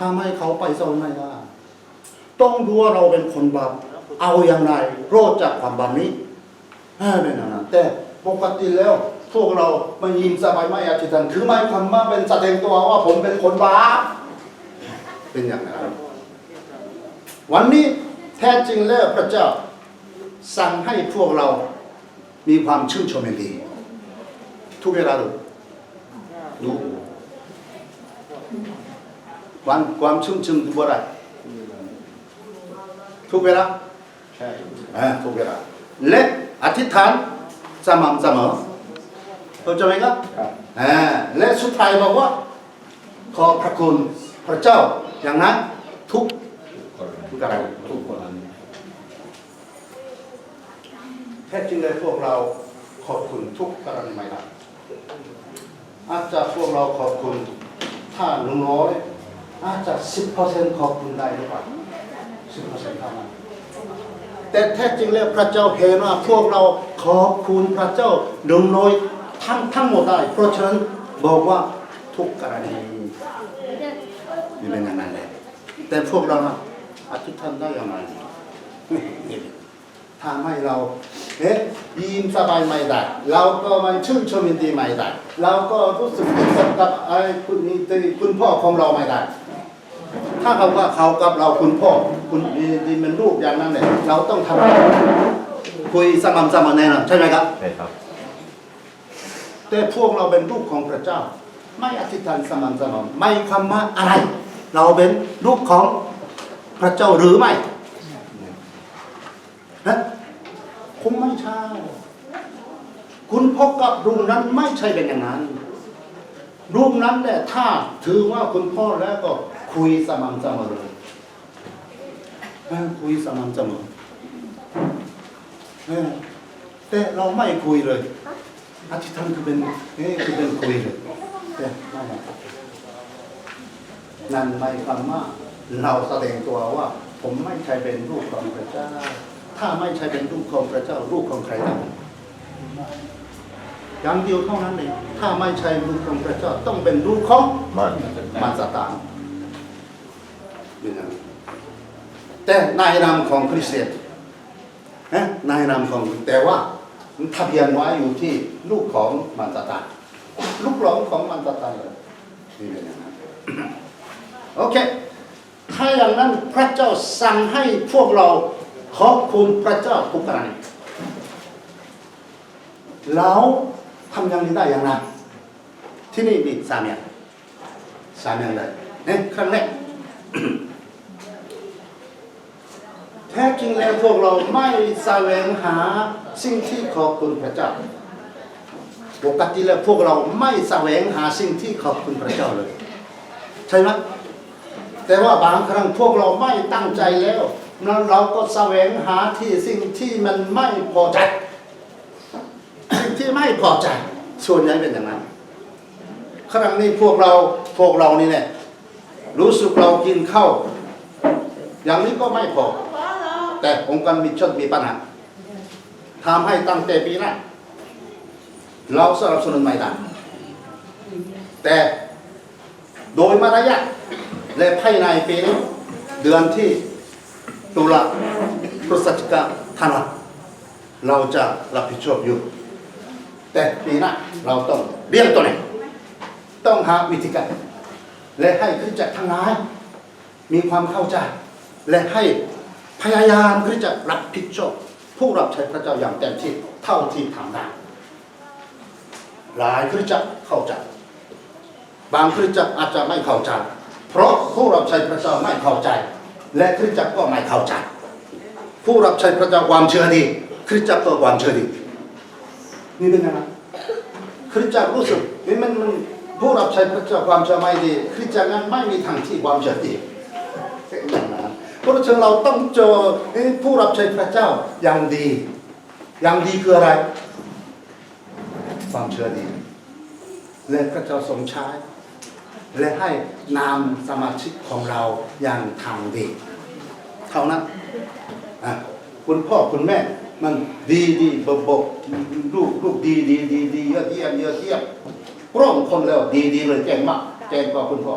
ทำให้เขาไปสวรรค์ไม่ได้ต้องดูว่าเราเป็นคนบาปเอาอย่างไรรอดจากความบาปนี้เออเป็นอย่างนั้นแต่ปกติแล้วพวกเราไม่ยินสบายไม่อธิษฐานคือไม่คำว่าเป็นแสดงตัวว่าผมเป็นคนบาปเป็นอย่างนั้นวันนี้แท้จริงแล้วพระเจ้าสั่งให้พวกเรามีความชื่นชมย่างดี ทุกเวลาดูดู ความความชื่นชมคืออะไรทุกเวลาใช่อ่าทุกเวลาและอธิษฐานสม่ำเสมอเข้าใจไหมครับครับอ่าและสุดท้ายบอกว่า ขอบพระคุณพระเจ้าอย่างนั้นทุกคนทุกกรณีทุกคนแท้จริงเลยพวกเราขอบคุณทุกกรณีไม่ได้อาจจะพวกเราขอบคุณถ้าน้อย อาจจะสิบเปอร์เซ็นต์ขอบคุณได้หรือเปล่าสิบเท่านั้นแต่แท้จริงแล้วพระเจ้าเห็นว่าพวกเราขอบคุณพระเจ้าดงน้อยทั้งทั้งหมดได้ เพราะฉะนั้นบอกว่าทุกกรณีนี่เป็นอย่างนั้นแหละแต่พวกเรานะอธิษฐานได้อย่างไรทำให้เราเอ๊ะยิ้มสบายไม่ได้เราก็มันชื่นชมยินดีไม่ได้เราก็รู้สึกดีกับไอ้คุณนี่คุณพ่อของเราไม่ได้ ถ้าเขาว่าเขากับเราคุณพ่อคุณดีดีเป็นลูกอย่างนั้นเนี่ยเราต้องทำคุยสม่ำเสมอแน่นอนใช่ไหมครับใช่ครับ แต่พวกเราเป็นลูกของพระเจ้า ไม่อธิษฐานสม่ำเสมอไม่ความว่าอะไร เราเป็นลูกของพระเจ้าหรือไม่นะคงไม่ใช่คุณพ่อกับลุงนั้นไม่ใช่เป็นอย่างนั้นลุงนั้นแหละถ้าถือว่าคุณพ่อแล้วก็ คุยสม่ำเสมอเลยเออคุยสม่ำเสมอเออแต่เราไม่คุยเลยอธิษฐานคือเป็นเอ๊ะคือเป็นคุยเลยแต่นั่นแหละนั่นหมายความว่าเราแสดงตัวว่า ผมไม่ใช่เป็นลูกของพระเจ้า ถ้าไม่ใช่เป็นลูกของพระเจ้าลูกของใครล่ะอย่างเดียวเท่านั้นเองถ้าไม่ใช่ลูกของพระเจ้าต้องเป็นลูกของมันมารซาตานเป็นอย่างนั้น แต่นายนามของคริสเตียนนะนายนามของแต่ว่าทะเบียนไว้อยู่ที่ลูกของมารซาตาลูกหลงของมารซาตาเลยนี่เป็นอย่างนั้นโอเค ถ้าอย่างนั้นพระเจ้าสั่งให้พวกเราขอบคุณพระเจ้าทุกกรณีแล้วทำอย่างนี้ได้อย่างไรที่นี่มีสามอย่างสามอย่างเลยเนี่ยครั้งแรก แท้ จริงแล้วพวกเราไม่แสวงหาสิ่งที่ขอบคุณพระเจ้า ปกติแล้วพวกเราไม่แสวงหาสิ่งที่ขอบคุณพระเจ้าเลย ใช่ไหมแต่ว่าบางครั้งพวกเราไม่ตั้งใจแล้วนั้นเราก็แสวงหาที่สิ่งที่มันไม่พอใจ สิ่งที่ไม่พอใจ ส่วนใหญ่เป็นอย่างนั้นครั้งนี้พวกเราพวกเรานี่แหละรู้สึกเรากินข้าวอย่างนี้ก็ไม่พอ แต่องค์การมิชนมีปัญหาทำให้ตั้งแต่ปีหน้าเราสนับสนุนไม่ได้แต่โดยมารยาทและภายในปีนี้เดือนที่ตุลาพฤศจิกาธันวาเราจะรับผิดชอบอยู่ แต่ปีหน้าเราต้องเรียนตัวไหนต้องหาวิธีการและให้คริสตจักทั้งหลายมีความเข้าใจและให้ พยายามคริสตจักรรับผิดชอบผู้รับใช้พระเจ้าอย่างเต็มที่เท่าที่ทำได้หลายคริสตจักรเข้าใจบางคริสตจักรอาจจะไม่เข้าใจ เพราะผู้รับใช้พระเจ้าไม่เข้าใจ และคริสตจักรก็ไม่เข้าใจ ผู้รับใช้พระเจ้าความเชื่อดีคริสตจักรก็ความเชื่อดีนี่เป็นยังไงคริสตจักรรู้สึกเฮ้ยมันมันผู้รับใช้พระเจ้าความเชื่อไม่ดีคริสตจักรนั้นไม่มีทางที่ความเชื่อดีเป็นอย่างนั้นเพราะฉะนั้นเราต้องเจอผู้รับใช้พระเจ้าอย่างดี อย่างดีคืออะไร ความเชื่อดี และพระเจ้าทรงใช้และให้นามสมาชิกของเราอย่างทางดี เท่านั้นคุณพ่อคุณแม่มันดีดีบบบลูกลูกดีดีดีดียอดเยี่ยมยอดเยี่ยมพร้อมคนแล้วดีดีเลยเก่งมากเก่งกว่าคุณพ่อ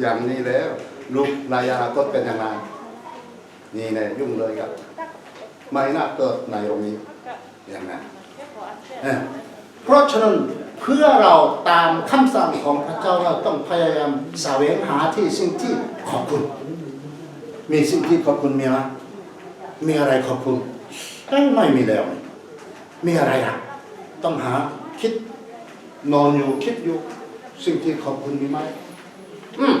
อย่างนี้แล้วลูกนายอนาคตเป็นยังไงนี่แน่ยุ่งเลยครับ ไม่น่าเกิดในโรงนี้อย่างนั้นเพราะฉะนั้นเพื่อเราตามคำสั่งของพระเจ้าเราต้องพยายามแสวงหาที่สิ่งที่ขอบคุณ มีสิ่งที่ขอบคุณมีไหมมีอะไรขอบคุณไม่มีแล้ว มีอะไรอะต้องหาคิดนอนอยู่คิดอยู่ สิ่งที่ขอบคุณมีไหมอืม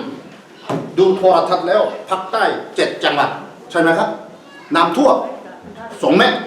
ดูโทรทัศน์แล้วภาคใต้เจ็ดจังหวัดใช่ไหมครับน้ำท่วมสองเมตร